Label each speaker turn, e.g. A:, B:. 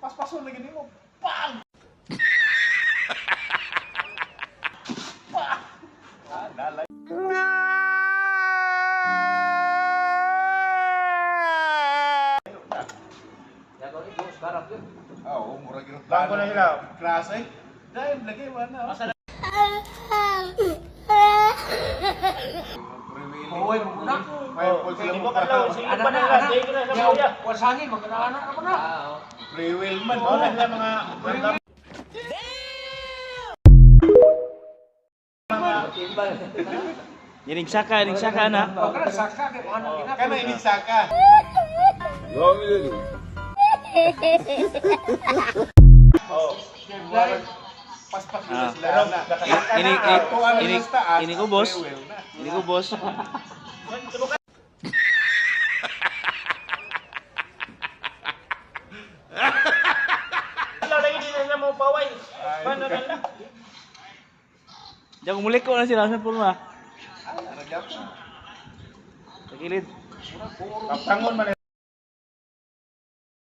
A: paspason lagi nimo. Pang! Ah, dalay. Oo, murag yung
B: Bangko na sila.
A: Klase. Dahil lagi wala.
C: Uy, mo na.
A: May
B: Oh,
A: pul sila
B: Hindi
A: mo
B: mo kadlaw, sige pa na lang. Sige na sa kuya.
C: Wasangin, magkana-anak na mo na.
A: Free will man.
B: Mao na sila mga mga
D: Yinig saka, yinig saka na.
C: Huwag ka na saksa, kaya kung ano ginagawa.
A: Kana inisaka.
B: Oh.
A: Murag paspas
D: Ah.
A: sila
B: Pero
A: na.
B: nakasaka
D: Ini
B: na.
A: Ano
D: ini
A: taas,
D: ini ko boss. Ini ko boss.
B: Kadlaw lagi din na mo paway.
A: Ay.
B: Paano na lang?
D: Diyan kumulik ko na sila sa pulma.
A: Ano gyapon?
D: Sa kilid.
B: Kaptangon man